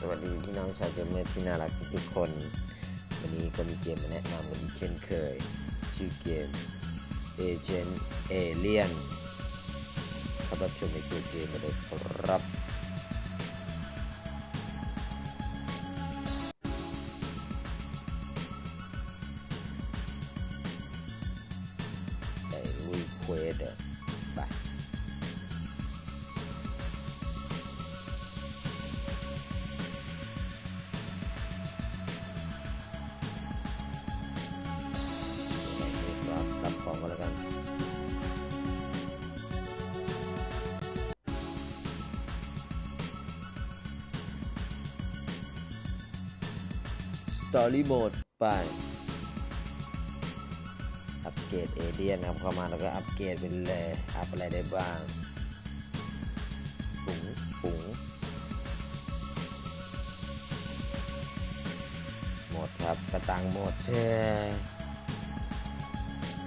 สวัสดีพี่น้องชาวเกมเมอร์ที่น่ารักทุกๆคน วันนี้ก็มีเกมมาแนะนำกันอีกเช่นเคย ชื่อเกม Agent Alien ครับรับชมในตัวเกมมาเลยครับไปลุยเควส Story Mode ไป อัปเกรดเอเดียนครับเข้ามาแล้วก็อัปเกรดไปเลยอัพอะไรได้บ้างปุ๋งปุ๋งหมดครับกระตังหมดแช่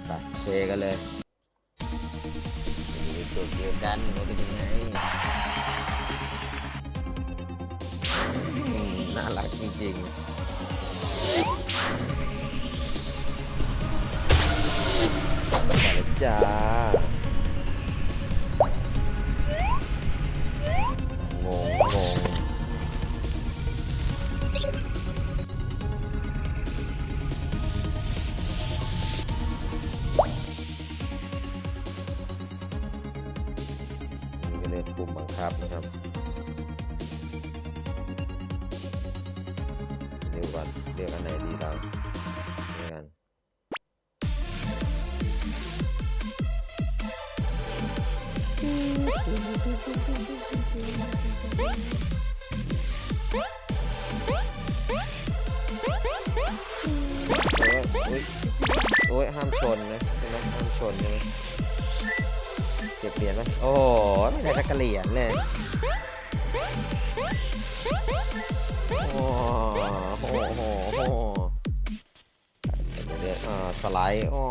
ไปเทกันเลยดูตัวเกมกันว่าเป็นยังไงน่ารักจริงๆ จ้าปุ่มบังคับนะครับเรียกว่าเรียกอันไหนดีครับ โอ้ยห้ามชนนะใช่ไหมห้ามชนใช่ไหมเก็บเหรียญไหมโอ้ไม่ได้สักระเหรียญเลยโอ้โหโหโหเดี๋ยวเดี๋ยวอ่าสไลด์โอ๋อ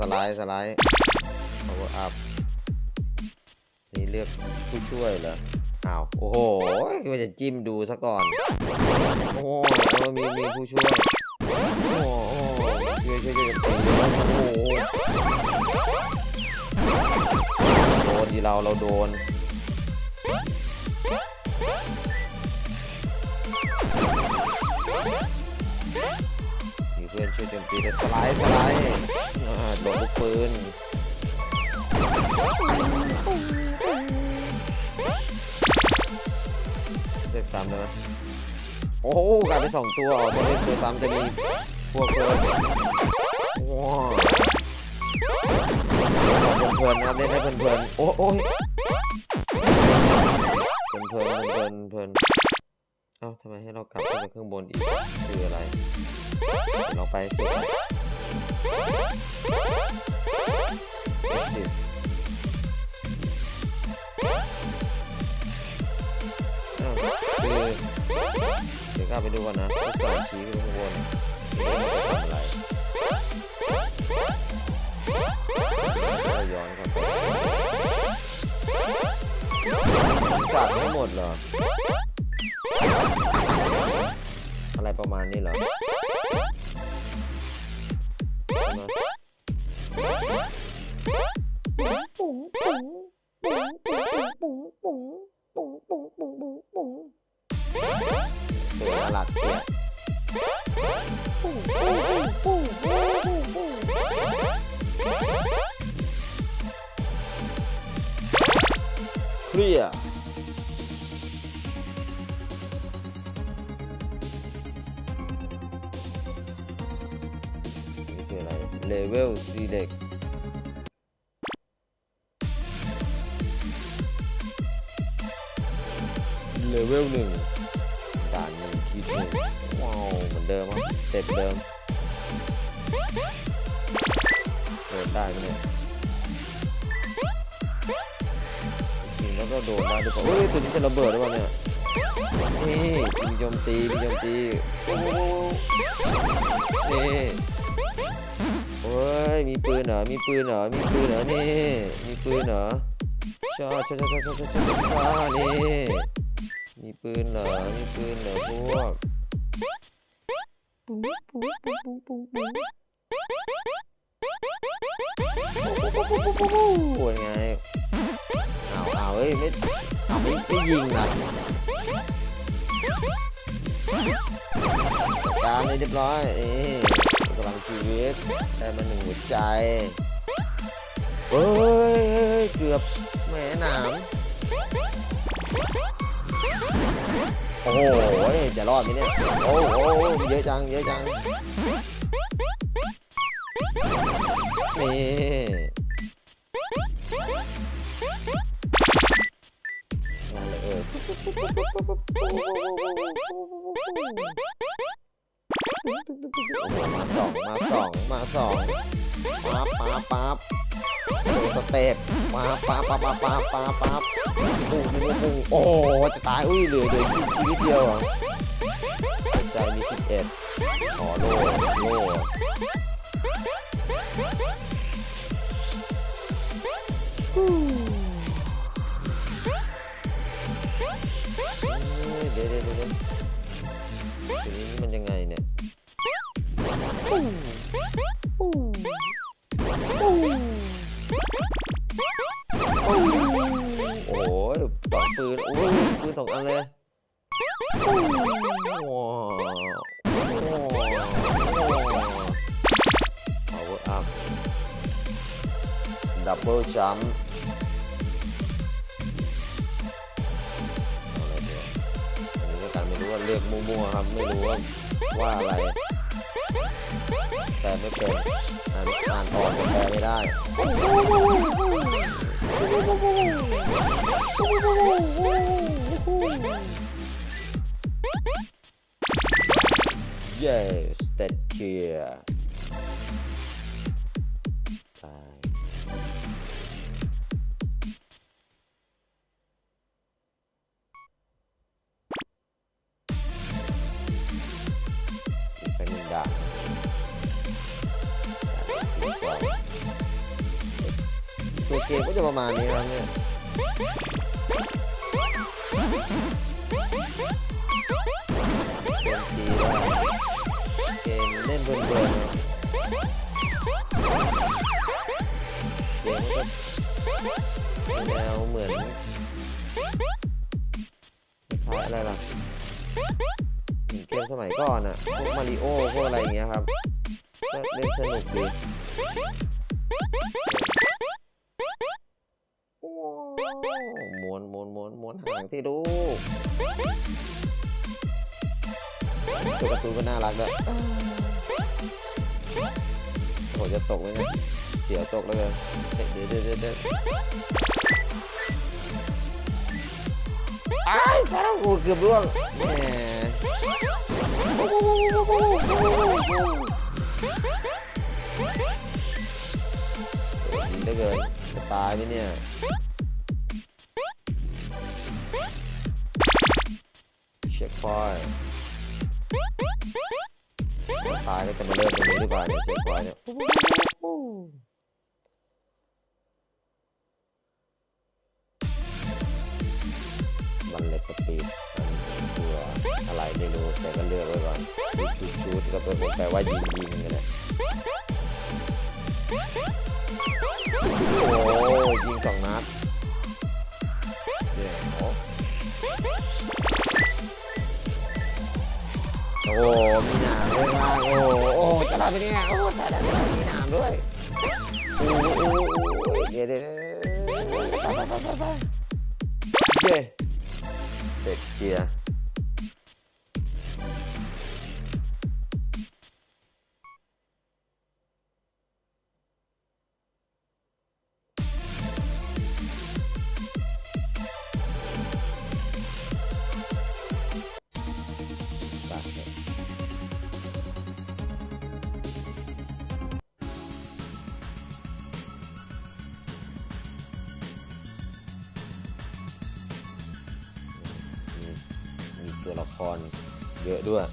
สไลด์สไลด์ power up เลือกผู้ช่วยเหรออ้าวโอ้โหว่าจะจิ้มดูซะก่อน โอ้โหมีมีผู้ช่วย โอ้โหช่วยช่วยช่วยกันตีโอ้โหโดนดีเราเราโดนมีเพื่อนช่วยโจมตีแต่สไลด์สไลด์โดนลูกปืน ลือกซ้ำได้ไหมโอ้โหกลายเป็นสองตัวอ๋อตัวเล่นตัวซ้ำจะมีพวกเพื่อนว้าวเพลินๆนะครับเล่นได้เพลินๆโอ้โอ้ยเพลินๆเพลินๆเพลินๆเอ้าทำไมให้เรากลับขึ้นไปข้างบนอีกคืออะไรเดี๋ยวเราไปสุด ไปดูก่อนนะลูกศรชี้ขึ้นไปข้างบนทำอะไรเราย้อนกลับไปจัดไม่หมดเหรอ อะไรประมาณนี้เหรอใช่ไหมตัวน่ารัก เชียวเคลียร์นี่คืออะไรเลเวลซีเล็กเลเวลหนึ่ง เดิมครัเต็ปเดิมเดินได้เลยจริงแล้วก็โดนได้ด้วยเฮ้ยตัวนี้จะระเบิดหรือเปล่าเนี่ยนี่มีโจมตีมีโจมตีโอ้โหนี่โอ้ยมีปืนเหรอมีปืนเหรอมีปืนเหรอนี่มีปืนเหรอชอบชอบชอบชอบชอบชอบนี่มีปืนเหรอมีปืนเหรอพวก ปวดไงเอาเอาเอ้ยไม่เอาไม่ไม่ยิงนะจัดการเลยเรียบร้อยเอ้ยกำลังชีวิตได้มาหนึ่งหัวใจเฮ้ยเฮ้ยเฮ้ยเกือบแหมหนาม โอ้โหจะรอดไหมเนี่ย โอ้โหเยอะจัง เยอะจัง นี่มาเลยเออมาสอง มาสอง มาสองปั๊บปั๊บปั๊บโอ้ สเต็ปปาปั๊บปั๊บปั๊บปั๊บปั๊บปั๊บปุ้งปุ้งปุ้งโอ้โหจะตายอุ้ยเหลือเหลือชีวิตเดียวเหรอหัวใจมีสิบเอ็ดขอโล่โล่ ปืน โอ้ยปืนสองอันเลยว้าวว้าว power up double jump เอาอะไรดีวะอันนี้ก็การไม่รู้ว่าเรียกมั่วๆครับ ไม่รู้ว่าว่าอะไร แต่ไม่เป็นอ่านอ่านออกแต่แปลไม่ได้เย้สเตตเชีย จะประมาณนี้ครับเนี่ยเกมเล่นเพลินๆนะเกมก็แนวเหมือนคล้ายอะไรล่ะเหมือนเกมสมัยก่อนอะพวกมาริโอพวกอะไรอย่างเงี้ยครับก็เล่นสนุกดี หางที่ดูตัวการ์ตูนก็น่ารักด้วยโหจะตกไหมเนี่ยเสียวตกแล้วเลยเดี๋ยวเดี๋ยวเดี๋ยวเดี๋ยวอ้ายแท้โอ้เกือบร่วงแหมดีเลือเกินจะตายไหมเนี่ย ช็คพอยต์ตายก็จะมาเริ่มตรงนี้ดีกว่าเนี่ยเช็คพอยต์เนี่ยบันเล็กสปีดอันตัวอะไรไม่รู้แต่ก็เลือกไว้ก่อนชุดชุดก็เป็นแปลว่ายิงยิงกันแหละโอ้ยิงสองนัด อ้มีหนามด้วยมากโอ้โอ้จะทำไปเนี่ยโอ้ตายแล้วมีหนามด้วยโอ้โอ้โอ้เดี๋ยวเดี๋ยวไปไปไปไปไปเย้เด็กเกียร์ ตัวละครเยอะด้วย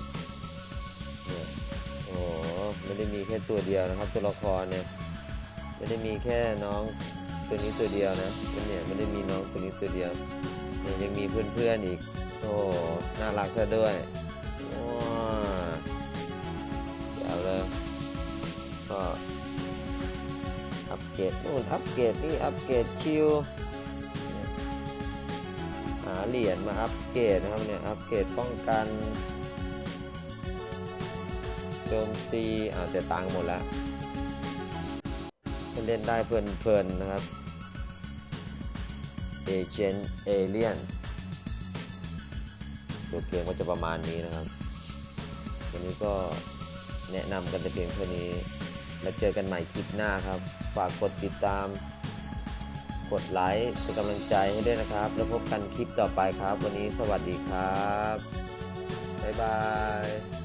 เนี่ยโอ้ไม่ได้มีแค่ตัวเดียวนะครับ ตัวละครเนี่ยไม่ได้มีแค่น้องตัวนี้ตัวเดียวนะมันเนี่ยไม่ได้มีน้องตัวนี้ตัวเดียวเนี่ยยังมีเพื่อนๆอีกโอ้น่ารักซะด้วยว้าเดี๋ยวเลยก็อัปเกรดนู่นอัปเกรดนี่อัปเกรดชิว หาเหรียญมาอัปเกรดนะครับเนี่ยอัปเกรดป้องกันโจมตีอาจจะตังหมดแล้วเล่นได้เพลินๆนะครับ Agent Alien ตัวเกมก็จะประมาณนี้นะครับ วันนี้ก็แนะนำกันแต่เพียงเท่านี้ แล้วเจอกันใหม่คลิปหน้าครับ ฝากกดติดตาม กดไลค์เป็นกำลังใจให้ด้วยนะครับ แล้วพบกันคลิปต่อไปครับ วันนี้สวัสดีครับ บ๊ายบาย